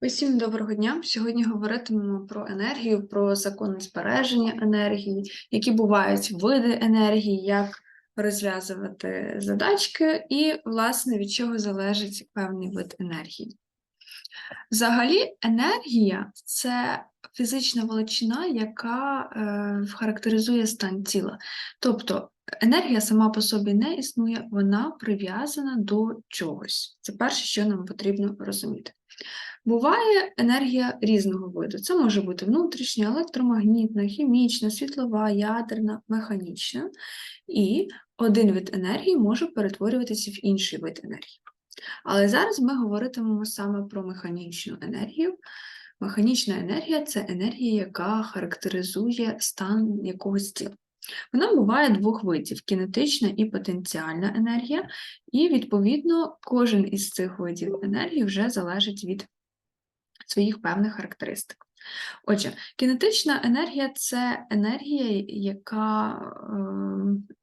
Усім доброго дня. Сьогодні говоритимемо про енергію, про закони збереження енергії, які бувають види енергії, як розв'язувати задачки, і, власне, від чого залежить певний вид енергії. Взагалі, енергія це фізична величина, яка е, характеризує стан тіла. Тобто енергія сама по собі не існує, вона прив'язана до чогось. Це перше, що нам потрібно розуміти. Буває енергія різного виду. Це може бути внутрішня, електромагнітна, хімічна, світлова, ядерна, механічна. І один вид енергії може перетворюватися в інший вид енергії. Але зараз ми говоритимемо саме про механічну енергію. Механічна енергія це енергія, яка характеризує стан якогось тіла. Вона буває двох видів: кінетична і потенціальна енергія, і, відповідно, кожен із цих видів енергії вже залежить від своїх певних характеристик. Отже, кінетична енергія це енергія, яка е,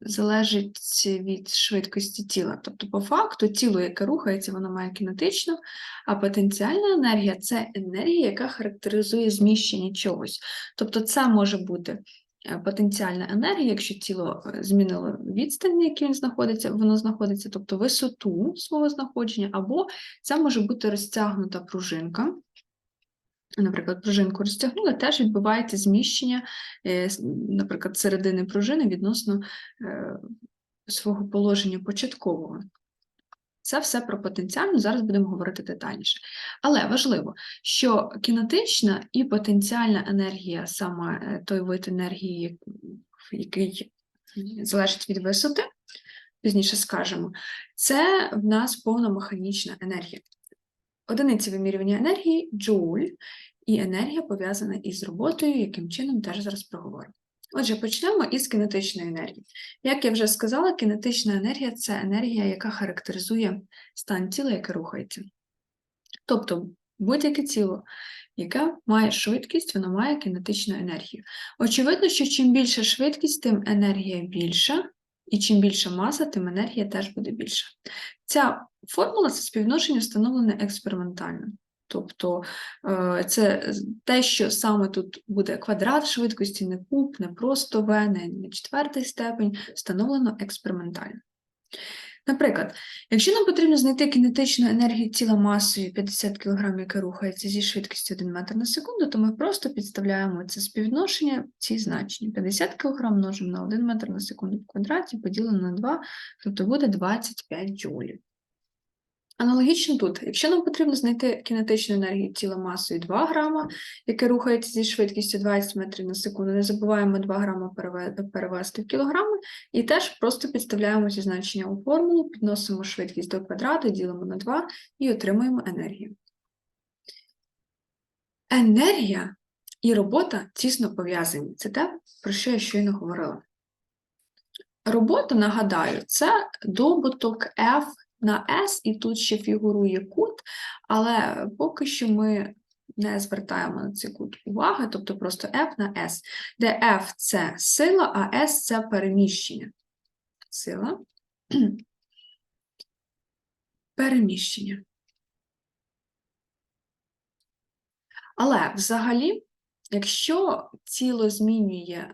залежить від швидкості тіла. Тобто, по факту, тіло, яке рухається, воно має кінетичну, а потенціальна енергія це енергія, яка характеризує зміщення чогось. Тобто, це може бути е, потенціальна енергія, якщо тіло е, змінило відстань, на якій він знаходиться, воно знаходиться, тобто висоту свого знаходження, або це може бути розтягнута пружинка наприклад, пружинку розтягнули, теж відбувається зміщення, е, наприклад, середини пружини відносно е, свого положення початкового. Це все про потенціальну, зараз будемо говорити детальніше. Але важливо, що кінетична і потенціальна енергія, саме е, той вид енергії, який залежить від висоти, пізніше скажемо, це в нас повна механічна енергія. Одиниці вимірювання енергії джоуль, і енергія пов'язана із роботою, яким чином теж зараз проговоримо. Отже, почнемо із кінетичної енергії. Як я вже сказала, кінетична енергія це енергія, яка характеризує стан тіла, яке рухається. Тобто будь-яке тіло, яке має швидкість, воно має кінетичну енергію. Очевидно, що чим більша швидкість, тим енергія більша, і чим більша маса, тим енергія теж буде більша. Ця формула це співвідношення встановлена експериментально. Тобто е, це те, що саме тут буде квадрат швидкості, не куб, не просто В, не четвертий степень, встановлено експериментально. Наприклад, якщо нам потрібно знайти кінетичну енергію тіла масою 50 кг, яке рухається зі швидкістю 1 метр на секунду, то ми просто підставляємо це співвідношення, ці значення. 50 кг множимо на 1 метр на секунду в квадраті, поділено на 2, тобто буде 25 джоулів. Аналогічно тут, якщо нам потрібно знайти кінетичну енергію тіла масою 2 грама, яке рухається зі швидкістю 20 метрів на секунду, не забуваємо 2 грама перевести в кілограми, і теж просто підставляємо ці значення у формулу, підносимо швидкість до квадрату, ділимо на 2 і отримуємо енергію. Енергія і робота тісно пов'язані. Це те, про що я щойно говорила. Робота, нагадаю, це добуток F на S, і тут ще фігурує кут, але поки що ми не звертаємо на цей кут уваги, тобто просто F на S, де F це сила, а S це переміщення. Сила. Переміщення. Але взагалі Якщо тіло змінює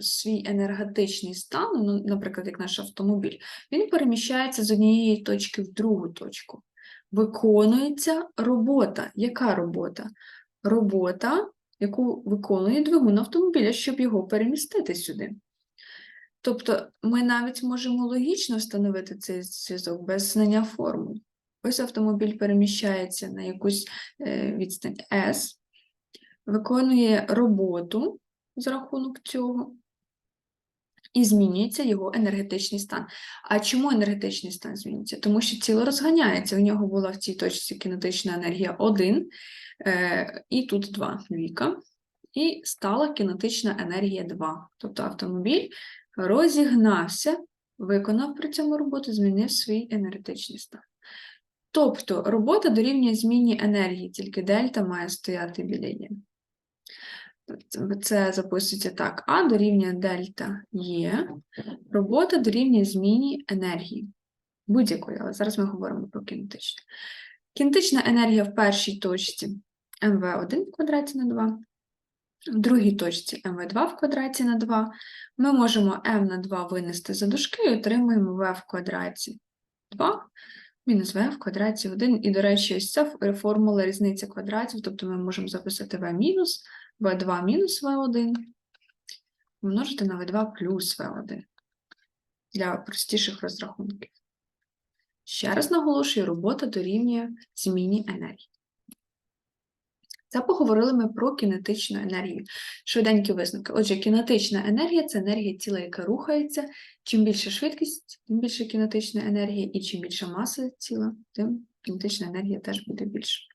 свій енергетичний стан, ну, наприклад, як наш автомобіль, він переміщається з однієї точки в другу точку. Виконується робота. Яка робота? Робота, яку виконує двигун автомобіля, щоб його перемістити сюди. Тобто ми навіть можемо логічно встановити цей зв'язок без знання формул. Ось автомобіль переміщається на якусь е, відстань S виконує роботу за рахунок цього, і змінюється його енергетичний стан. А чому енергетичний стан змінюється? Тому що тіло розганяється. У нього була в цій точці кінетична енергія 1, е, і тут 2 віка, і стала кінетична енергія 2. Тобто автомобіль розігнався, виконав при цьому роботу, змінив свій енергетичний стан. Тобто робота дорівнює зміні енергії, тільки дельта має стояти біля є це записується так, А дорівнює дельта Є, робота дорівнює зміні енергії. Будь-якої, але зараз ми говоримо про кінетичну. Кінетична енергія в першій точці МВ1 в квадраті на 2. В другій точці МВ2 в квадраті на 2. Ми можемо М на 2 винести за дужки і отримуємо В в квадраті 2 мінус В в квадраті 1. І, до речі, ось ця формула різниця квадратів, тобто ми можемо записати В мінус, В2 мінус В1 помножити на В2 плюс В1 для простіших розрахунків. Ще раз наголошую, робота дорівнює зміні енергії. Це поговорили ми про кінетичну енергію. Швиденькі висновки. Отже, кінетична енергія це енергія тіла, яка рухається. Чим більша швидкість, тим більше кінетична енергія, і чим більша маса тіла, тим кінетична енергія теж буде більша.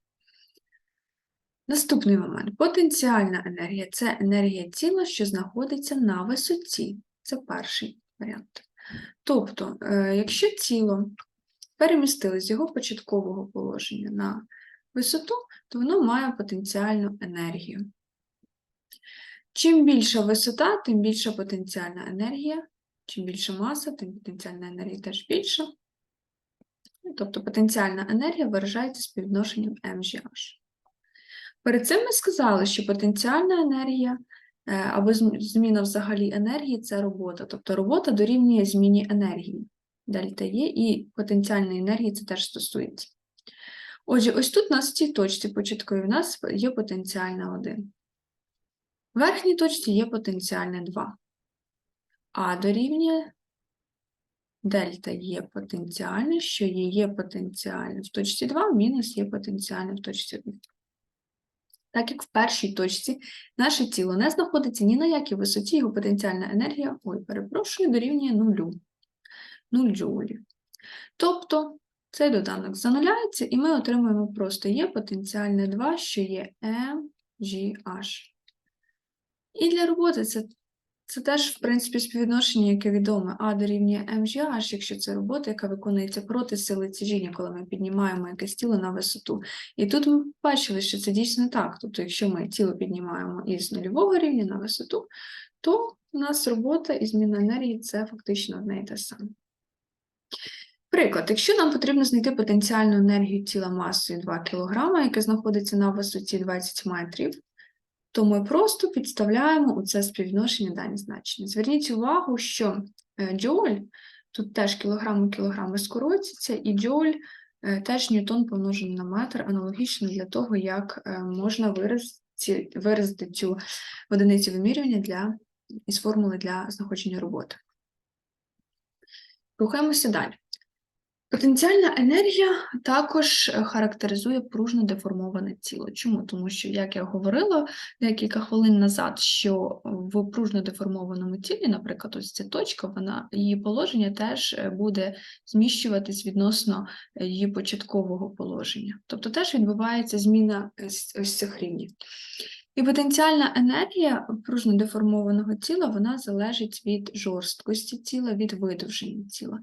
Наступний момент. Потенціальна енергія це енергія тіла, що знаходиться на висоті. Це перший варіант. Тобто, е, якщо тіло перемістили з його початкового положення на висоту, то воно має потенціальну енергію. Чим більша висота, тим більша потенціальна енергія. Чим більша маса, тим потенціальна енергія теж більша. Тобто потенціальна енергія виражається співвідношенням mgh. Перед цим ми сказали, що потенціальна енергія е, або зміна взагалі енергії це робота. Тобто робота дорівнює зміні енергії. Дельта є, і потенціальної енергії це теж стосується. Отже, ось тут у нас в цій точці початковій у нас є потенціальна 1. В верхній точці є потенціальне 2. А дорівнює дельта є потенціальне, що є є потенціальне в точці 2, мінус є потенціальне в точці 1. Так як в першій точці наше тіло не знаходиться ні на якій висоті, його потенціальна енергія, ой, перепрошую, дорівнює нулю. 0 джоулів. Тобто цей доданок зануляється, і ми отримуємо просто є потенціальне 2, що є mgh. І для роботи це, це теж, в принципі, співвідношення, яке відоме, А дорівнює mgh, якщо це робота, яка виконується проти сили тяжіння, коли ми піднімаємо якесь тіло на висоту. І тут ми бачили, що це дійсно так. Тобто, якщо ми тіло піднімаємо із нульового рівня на висоту, то у нас робота і зміна енергії це фактично одне і те саме. Приклад, якщо нам потрібно знайти потенціальну енергію тіла масою 2 кг, яке знаходиться на висоті 20 метрів, то ми просто підставляємо у це співвідношення дані значення. Зверніть увагу, що е, джоуль, тут теж кілограми кілограми скоротяться, і джоуль е, теж ньютон помножений на метр, аналогічно для того, як е, можна виразити, виразити цю одиницю вимірювання для, із формули для знаходження роботи. Рухаємося далі. Потенціальна енергія також е, характеризує пружно деформоване тіло. Чому? Тому що, як я говорила декілька хвилин назад, що в пружно деформованому тілі, наприклад, ось ця точка, вона її положення теж е, буде зміщуватись відносно е, її початкового положення. Тобто теж відбувається зміна ось, цих рівнів. І потенціальна енергія пружно деформованого тіла вона залежить від жорсткості тіла, від видовження тіла.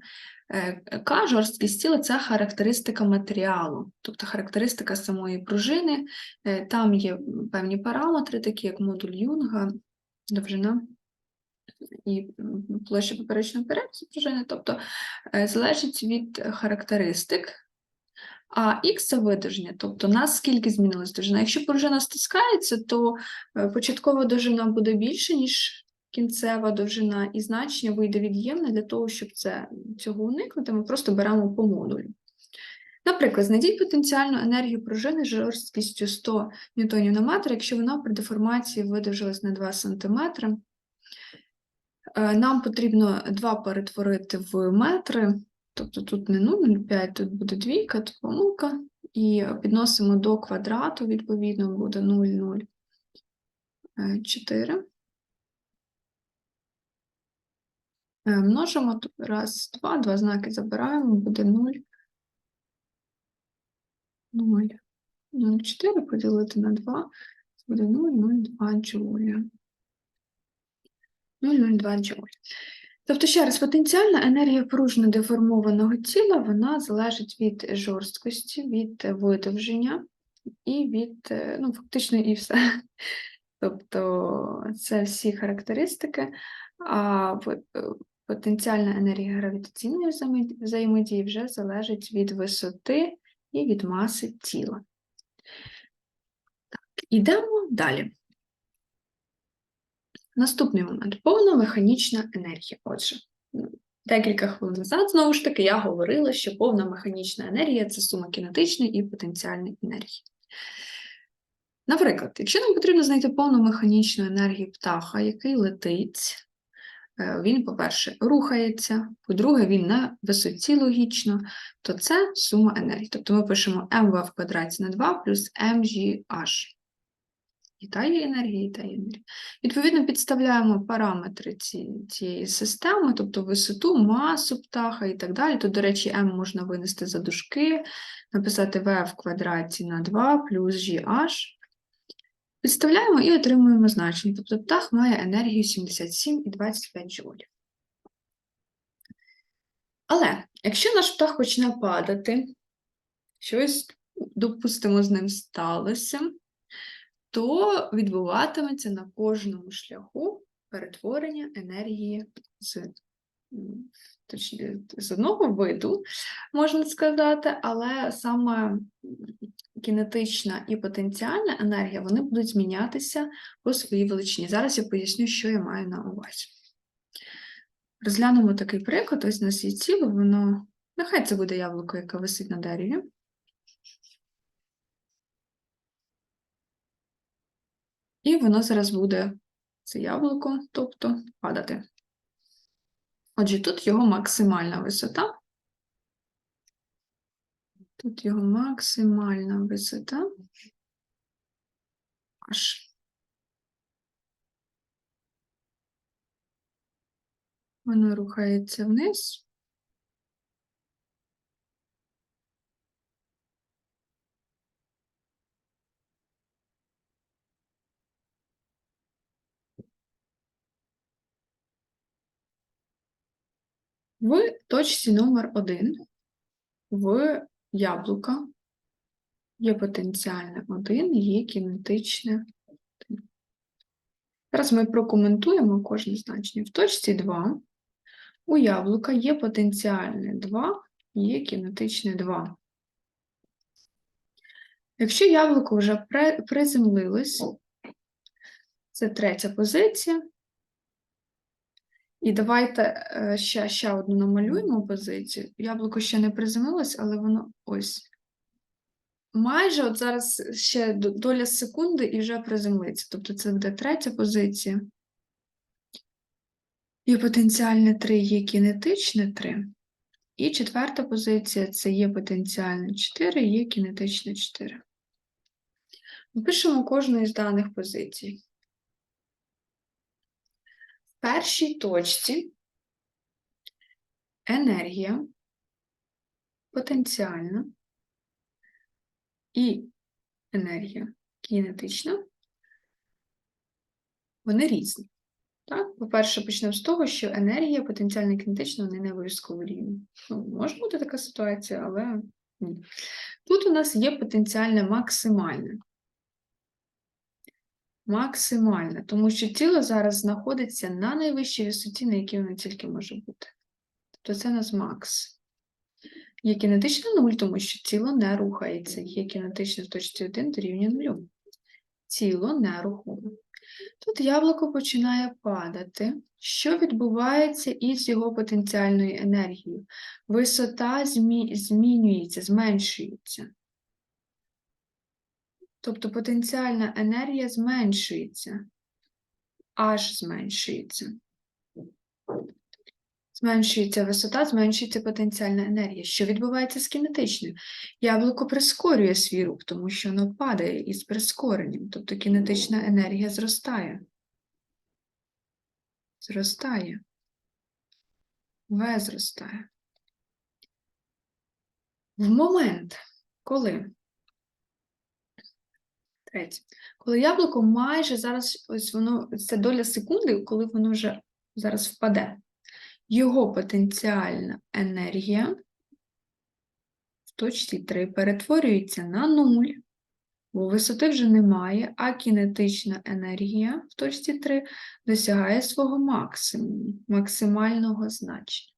Е, К жорсткість тіла це характеристика матеріалу, тобто характеристика самої пружини. Е, Там є певні параметри, такі як модуль Юнга, довжина і площа поперечної перерізу пружини, тобто е, залежить від характеристик. А Х це видовження, тобто наскільки змінилась довжина. Якщо пружина стискається, то е, початкова довжина буде більше, ніж кінцева довжина, і значення вийде від'ємне для того, щоб це, цього уникнути, ми просто беремо по модулю. Наприклад, знайдіть потенціальну енергію пружини з жорсткістю 100 ньютонів на метр, якщо вона при деформації видовжилась на 2 см. Е, Нам потрібно 2 перетворити в метри, тобто тут не 0,05, тут буде двійка, тут помилка, і підносимо до квадрату, відповідно, буде 0,04. Е, Множимо тут раз, два, два знаки забираємо, буде 0, 0, 0,4 поділити на 2, це буде 0,02 джоуля. 0,02 джоуля. Тобто, ще раз, потенціальна енергія пружно деформованого тіла, вона залежить від жорсткості, від видовження і від, е, ну, фактично, і все. Тобто, це всі характеристики, а е, потенціальна енергія гравітаційної взаємодії вже залежить від висоти і від маси тіла. Так, Йдемо далі. Наступний момент повна механічна енергія. Отже, декілька хвилин назад, знову ж таки, я говорила, що повна механічна енергія це сума кінетичної і потенціальної енергії. Наприклад, якщо нам потрібно знайти повну механічну енергію птаха, який летить, е, він, по-перше, рухається, по-друге, він на висоті логічно, то це сума енергії. Тобто ми пишемо mv в квадраті на 2 плюс mgh. І та є енергія, і та є енергія. Відповідно, підставляємо параметри ці, цієї системи, тобто висоту, масу птаха і так далі. Тут, до речі, m можна винести за дужки, написати v в квадраті на 2 плюс gh. Підставляємо і отримуємо значення. Тобто птах має енергію 77,25 джоулів. Але якщо наш птах почне падати, щось, допустимо, з ним сталося, то відбуватиметься на кожному шляху перетворення енергії з, м, точні- з одного виду, можна сказати, але саме кінетична і потенціальна енергія вони будуть змінятися по своїй величині. Зараз я поясню, що я маю на увазі. Розглянемо такий приклад. Ось нас є ціло, воно. Нехай це буде яблуко, яке висить на дереві. І воно зараз буде, це яблуко, тобто падати. Отже, тут його максимальна висота. Тут його максимальна висота. Аж. Воно рухається вниз. В точці номер 1 в яблука є потенціальне 1, є кінетичне 1. Зараз ми прокоментуємо кожне значення. В точці 2 у яблука є потенціальне 2, є кінетичне 2. Якщо яблуко вже приземлилось, це третя позиція. І давайте е, ще, ще одну намалюємо позицію. Яблуко ще не приземлилось, але воно ось. Майже от зараз ще доля секунди і вже приземлиться. Тобто це буде третя позиція. Є потенціальне 3, є кінетичне 3. І четверта позиція це є потенціальне 4, є кінетичне 4. Ми пишемо кожну із даних позицій. Першій точці енергія потенціальна і енергія кінетична, вони різні. Так? По-перше, почнемо з того, що енергія потенціальна і кінетична вони не обов'язково рівні. Ну, може бути така ситуація, але ні. Тут у нас є потенціальне максимальне. Максимальне, тому що тіло зараз знаходиться на найвищій висоті, на якій воно тільки може бути. Тобто це у нас макс. Є кінетичне 0, тому що тіло не рухається. Є кінетичне в точці 1 дорівнює 0. Тіло нерухоме. Тут яблуко починає падати. Що відбувається із його потенціальною енергією? Висота змі... змінюється, зменшується. Тобто потенціальна енергія зменшується, аж зменшується. Зменшується висота, зменшується потенціальна енергія. Що відбувається з кінетичною? Яблуко прискорює свій рух, тому що воно падає із прискоренням, тобто кінетична енергія зростає. Зростає. В зростає. В момент, коли Третє. Коли яблуко майже зараз, ось воно, це доля секунди, коли воно вже зараз впаде. Його потенціальна енергія в точці 3 перетворюється на 0, бо висоти вже немає, а кінетична енергія в точці 3 досягає свого максимуму, максимального значення.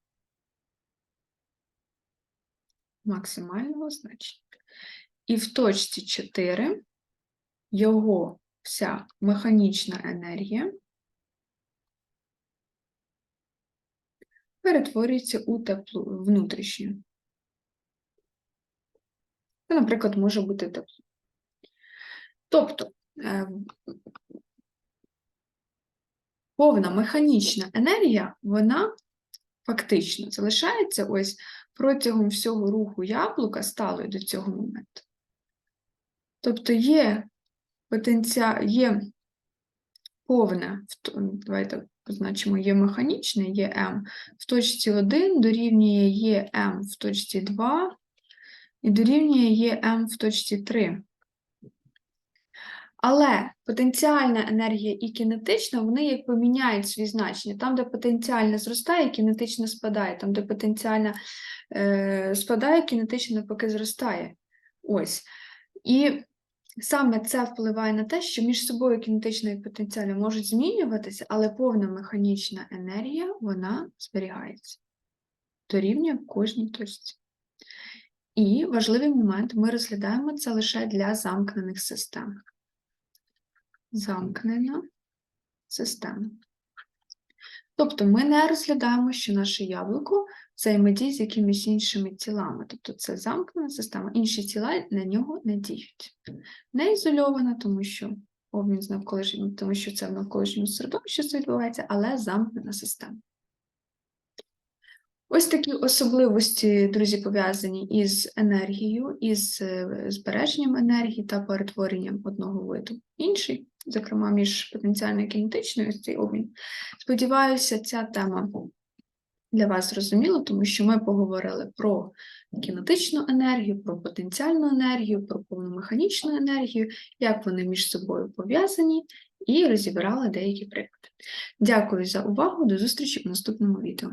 Максимального значення. І в точці 4 його вся механічна енергія перетворюється у теплу внутрішню. Це, наприклад, може бути тепло. Тобто е, повна механічна енергія, вона фактично залишається ось протягом всього руху яблука сталою до цього моменту. Тобто є потенціал, є повне, давайте позначимо, є механічне, є М в точці 1 дорівнює є М в точці 2 і дорівнює є М в точці 3. Але потенціальна енергія і кінетична, вони якби міняють свої значення. Там, де потенціальна зростає, кінетична спадає. Там, де потенціальна е, спадає, кінетична навпаки зростає. Ось. І саме це впливає на те, що між собою кінетична і можуть змінюватися, але повна механічна енергія вона зберігається. Дорівнює в кожній точці. І важливий момент, ми розглядаємо це лише для замкнених систем. Замкнена система. Тобто ми не розглядаємо, що наше яблуко взаємодіє з якимись іншими тілами. Тобто це замкнена система, інші тіла на нього не діють. Не ізольована, тому що обмін з навколишнім, тому що це в навколишньому середовищі це відбувається, але замкнена система. Ось такі особливості, друзі, пов'язані із енергією, із е, збереженням енергії та перетворенням одного виду інший, зокрема між потенціально кінетичною цей обмін. Сподіваюся, ця тема для вас зрозуміло, тому що ми поговорили про кінетичну енергію, про потенціальну енергію, про повномеханічну енергію, як вони між собою пов'язані, і розібрали деякі приклади. Дякую за увагу, до зустрічі у наступному відео.